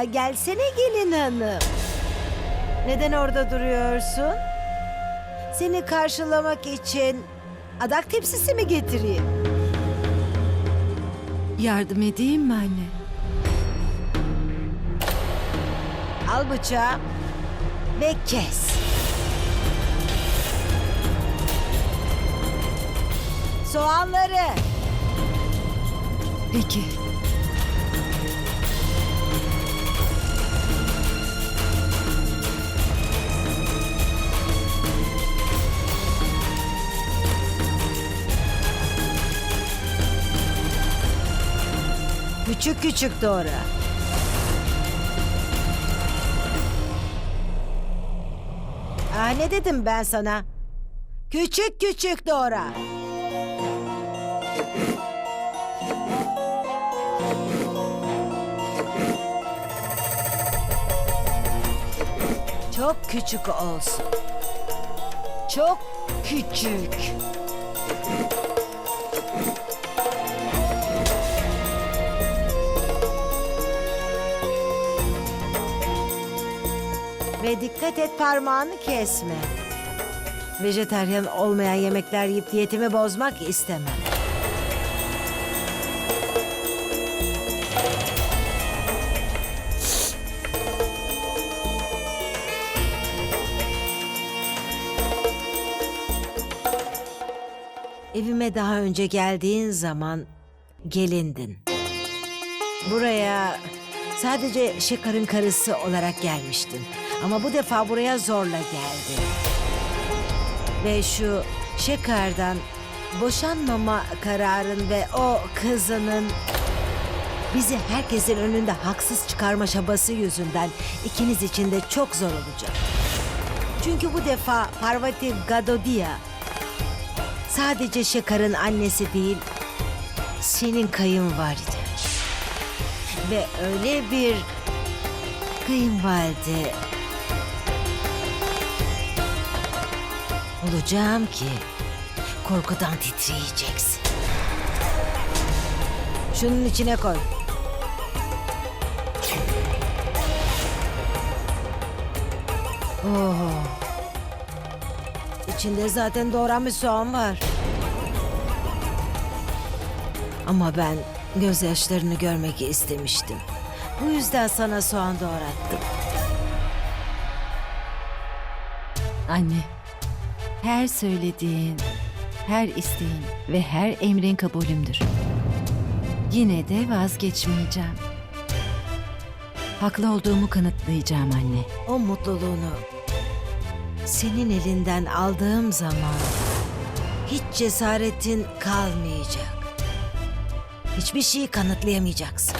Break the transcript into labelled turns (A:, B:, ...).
A: Aa, gelsene gelin hanım. Neden orada duruyorsun? Seni karşılamak için adak tepsisi mi getireyim?
B: Yardım edeyim mi anne?
A: Al bıçağı ve kes. Soğanları.
B: Peki.
A: Küçük küçük doğra. Aa, ne dedim ben sana? Küçük küçük doğra. Çok küçük olsun. Çok küçük. Ve dikkat et parmağını kesme. Vejeteryan olmayan yemekler yiyip diyetimi bozmak istemem. Evime daha önce geldiğin zaman gelindin. Buraya sadece Şekar'ın karısı olarak gelmiştin. Ama bu defa buraya zorla geldin. Ve şu Şekar'dan boşanmama kararın ve o kızının bizi herkesin önünde haksız çıkarma çabası yüzünden ikiniz için de çok zor olacak. Çünkü bu defa Parvati Gadodia sadece Şekar'ın annesi değil, senin kayınvaliden. Ve öyle bir kayınvalide olacağım ki korkudan titreyeceksin. Şunun içine koy. Oh. İçinde zaten doğranmış soğan var. Ama ben gözyaşlarını görmek istemiştim. Bu yüzden sana soğan doğrattım.
B: Anne, her söylediğin, her isteğin ve her emrin kabulümdür. Yine de vazgeçmeyeceğim. Haklı olduğumu kanıtlayacağım anne.
A: O mutluluğunu senin elinden aldığım zaman hiç cesaretin kalmayacak. Hiçbir şeyi kanıtlayamayacaksın.